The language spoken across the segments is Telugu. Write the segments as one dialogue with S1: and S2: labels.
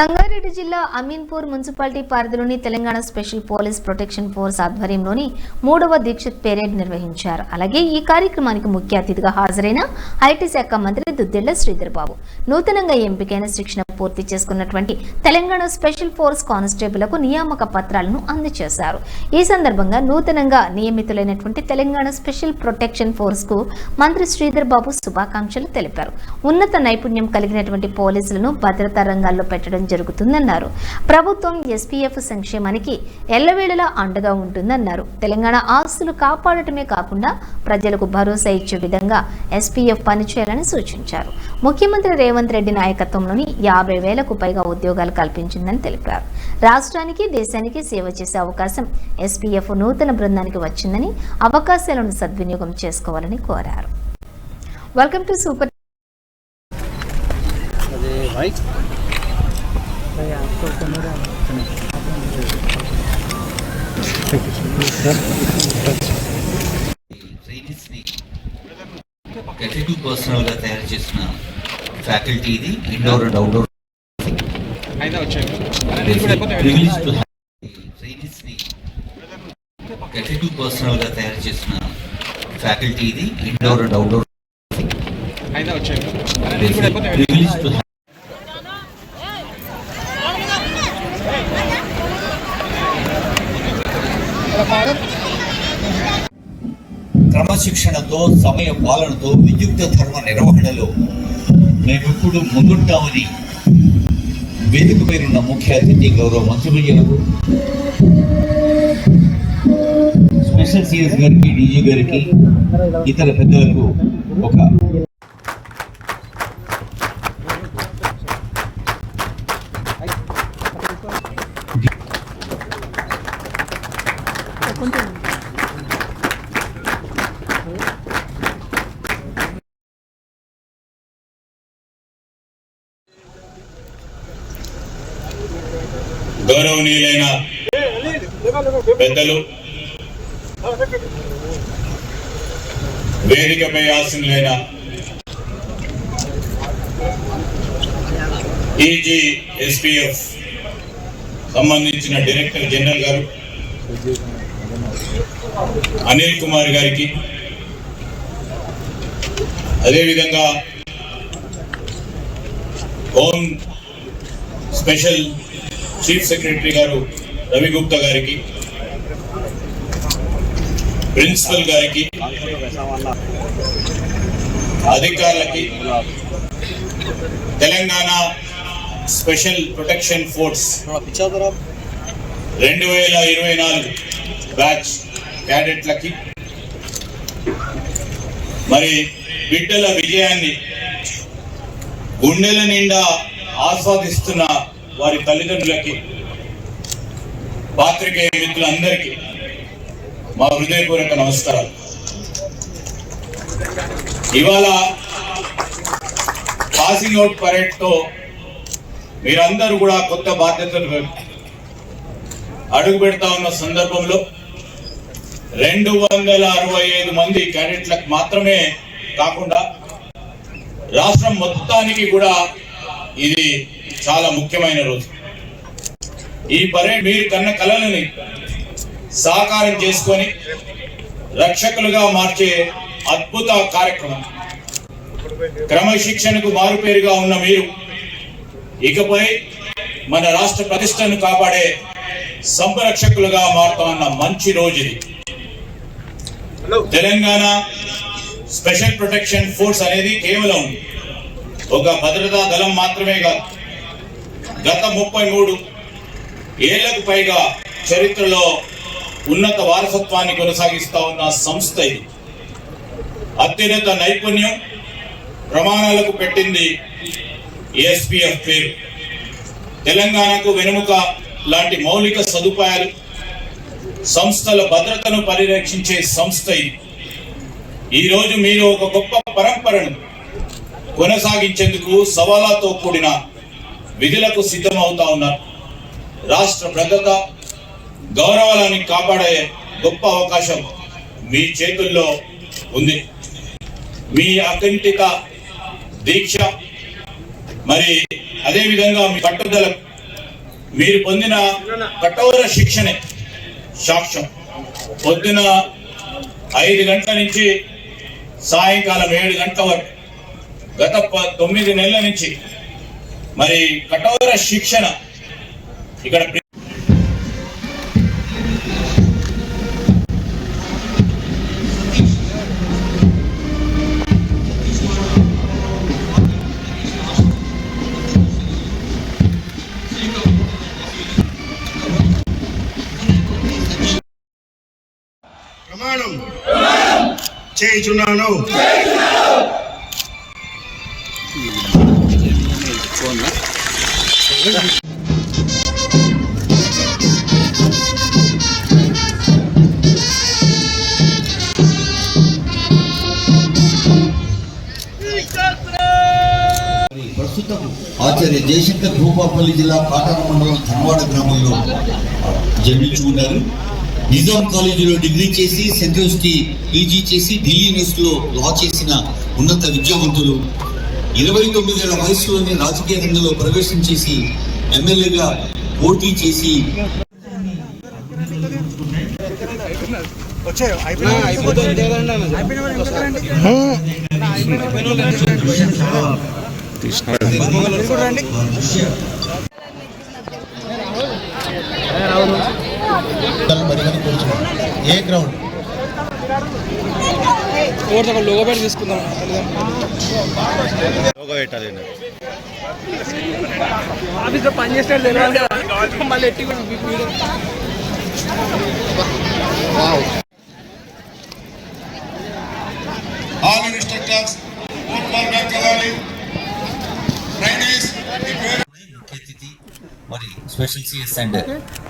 S1: సంగారెడ్డి జిల్లా అమీన్పూర్ మున్సిపాలిటీ పరిధిలోని Telangana special police protection force ఆధ్వర్యంలోని మూడవ దీక్షిత్ పెరేడ్ నిర్వహించారు. అలాగే ఈ కార్యక్రమానికి ముఖ్య అతిథిగా హాజరైన ఐటీ శాఖ మంత్రి దుద్దిళ్ళ శ్రీధర్ బాబు నూతనంగా ఎంపికైన శిక్షణ పూర్తి చేసుకున్నటువంటి తెలంగాణ స్పెషల్ ఫోర్స్ కానిస్టేబుల్కు నియామక పత్రాలను అందజేశారు. ఈ సందర్భంగా నూతనంగా నియమితులైనటువంటి తెలంగాణ స్పెషల్ ప్రొటెక్షన్ ఫోర్స్కు మంత్రి శ్రీధర్ బాబు శుభాకాంక్షలు తెలిపారు. ఉన్నత నైపుణ్యం కలిగినటువంటి పోలీసులను భద్రతా రంగాల్లో పెట్టడం జరుగుతుందన్నారు. ప్రభుత్వం ఎస్పీఎఫ్ సంక్షేమానికి ఎల్లవేళలా అండగా ఉంటుందన్నారు. తెలంగాణ ఆస్తులు కాపాడటమే కాకుండా ప్రజలకు భరోసా ఇచ్చే విధంగా ఎస్పీఎఫ్ పనిచేయాలని సూచించారు. ముఖ్యమంత్రి రేవంత్ రెడ్డి నాయకత్వంలోని యాభై వేలకు పైగా ఉద్యోగాలు కల్పించిందని తెలిపారు. రాష్ట్రానికి దేశానికి సేవ చేసే అవకాశం ఎస్పీఎఫ్ నూతన బృందానికి వచ్చిందని అవకాశాలను సద్వినియోగం చేసుకోవాలని కోరారు. వెల్కమ్ టు సూపర్
S2: కెటెటివ్ పర్సనల్గా తయారు చేసిన ఫ్యాకల్టీ ఇది ఇండోర్ అండ్ అవుట్డోర్
S3: అయినా వచ్చాను
S2: ప్రివిలేజ్ టు ట్రైనీస్ని కెటెటివ్ పర్సనల్గా తయారు చేసిన ఫ్యాకల్టీ ఇది indoor and outdoor privilege to క్రమశిక్షణతో సమయ పాలనతో విద్యుక్త ధర్మ నిర్వహణలో మేమెప్పుడు ముందుంటామని వేదిక పేరున్న ముఖ్య అతిథి గౌరవ మంత్రివర్యులకు స్పెషల్ సిఎస్ గారికి డీజీ గారికి ఇతర పెద్దలకు ఒక
S4: గౌరవనీయులైన పెద్దలు వేదికపై ఆశీనులైన ఈజీ ఎస్పీఎఫ్ సంబంధించిన డైరెక్టర్ జనరల్ గారు అనిల్ కుమార్ గారికి. అదేవిధంగా హోమ్ స్పెషల్ చీఫ్ సెక్రటరీ గారు రవి గుప్తా గారికి ప్రిన్సిపల్ గారికి అధికారులకి తెలంగాణ స్పెషల్ ప్రొటెక్షన్ ఫోర్స్ రెండు వేల ఇరవై నాలుగు బ్యాచ్ క్యాడెట్లకి. మరి బిడ్డల విజయాన్ని గుండెల నిండా ఆస్వాదిస్తున్న వారి తల్లిదండ్రులకి పాత్రికేయ మిత్రులందరికీ మా హృదయపూర్వక నమస్కారాలు. ఇవాళ పాసింగ్ అవుట్ పరేడ్తో మీరందరూ కూడా కొత్త బాధ్యతలు అడుగు పెడతా ఉన్న సందర్భంలో రెండు వందల అరవై ఐదు మంది క్యాడెట్లకు మాత్రమే కాకుండా రాష్ట్రం మొత్తానికి కూడా ఇది చాలా ముఖ్యమైన రోజు. ఈ పరేడ్ మీరు కన్న కళలని సాకారం చేసుకొని రక్షకులుగా మార్చే అద్భుత కార్యక్రమం. క్రమశిక్షణకు మారుపేరుగా ఉన్న మీరు ఇకపై మన రాష్ట్ర ప్రతిష్టను కాపాడే సంరక్షకులుగా మారుతామన్న మంచి రోజు ఇది. తెలంగాణ స్పెషల్ ప్రొటెక్షన్ ఫోర్స్ అనేది కేవలం ఒక భద్రతా దళం మాత్రమే కాదు. గత ముప్పై మూడు ఏళ్ళకు పైగా చరిత్రలో ఉన్నత వారసత్వాన్ని కొనసాగిస్తా ఉన్న సంస్థ ఇది. అత్యున్నత నైపుణ్యం ప్రమాణాలకు పెట్టింది ఏఎస్పిఎఫ్ పేరు. తెలంగాణకు వెనుముక లాంటి మౌలిక సదుపాయాలు సంస్థల భద్రతను పరిరక్షించే సంస్థ ఇది. ఈరోజు మీరు ఒక గొప్ప పరంపరను కొనసాగించేందుకు సవాళ్ళతో కూడిన విధులకు సిద్ధమవుతా ఉన్నారు. రాష్ట్ర భద్రత గౌరవాలని కాపాడే గొప్ప అవకాశం మీ చేతుల్లో ఉంది. మీ అకంఠిత దీక్ష మరి అదేవిధంగా మీ పట్టుదల మీరు పొందిన కఠోర శిక్షణే సాక్ష్యం. పొద్దున ఐదు గంటల నుంచి సాయంకాలం ఏడు గంటల వరకు. గత ప- తొమ్మిది నెలల నుంచి. మరి కఠోర శిక్షణ. ఇక్కడ
S5: చేయుచున్నాను.
S2: మరి ప్రస్తుతం ఆచార్య జయశంకర్ భూపాపల్లి జిల్లా కాటాన మండలం ధనవాడ గ్రామంలో జన్మించుకున్నారు నిజాం కాలేజీలో డిగ్రీ చేసి సెంట్ యూనివర్సిటీ పీజీ చేసి ఢిల్లీ యూనివర్సిటీలో లా చేసిన ఉన్నత విద్యావంతులు. ఇరవై తొమ్మిదేళ్ళ వయసులోనే రాజకీయ రంగంలో ప్రవేశం చేసి ఎమ్మెల్యేగా పోటీ చేసి
S5: ఏ గ్రౌండ్?
S3: లోగో పెట్టి తీసుకుందాం. ఆఫీస్లో పని చేసినట్టు తెలియాలి కదా. మళ్ళీ ఎట్టి
S5: ఆల్ ఇన్స్ట్రక్టర్స్
S2: ముఖ్య అతిథి మరి స్పెషల్ సిఎస్ అండ్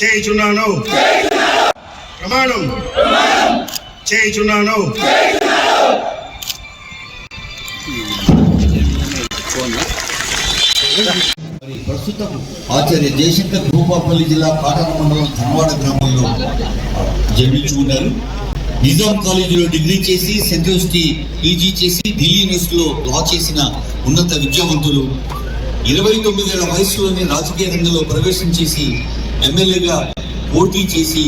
S5: చేయుచున్నాను. ప్రమాణం. చేయుచున్నాను.
S2: మరి ప్రస్తుతం ఆచార్య జయశంకర్ భూపాపల్లి జిల్లా కాటాన మండలం ధనవాడ గ్రామంలో జన్మించుకున్నారు నిజాం కాలేజీలో డిగ్రీ చేసి సెంట్రల్ యూనివర్సిటీ పీజీ చేసి ఢిల్లీ యూనివర్సిటీలో లా చేసిన ఉన్నత విద్యావంతులు. ఇరవై తొమ్మిదేళ్ళ వయసులోనే రాజకీయ రంగంలో ప్రవేశం చేసి ఎమ్మెల్యేగా పోటీ చేసి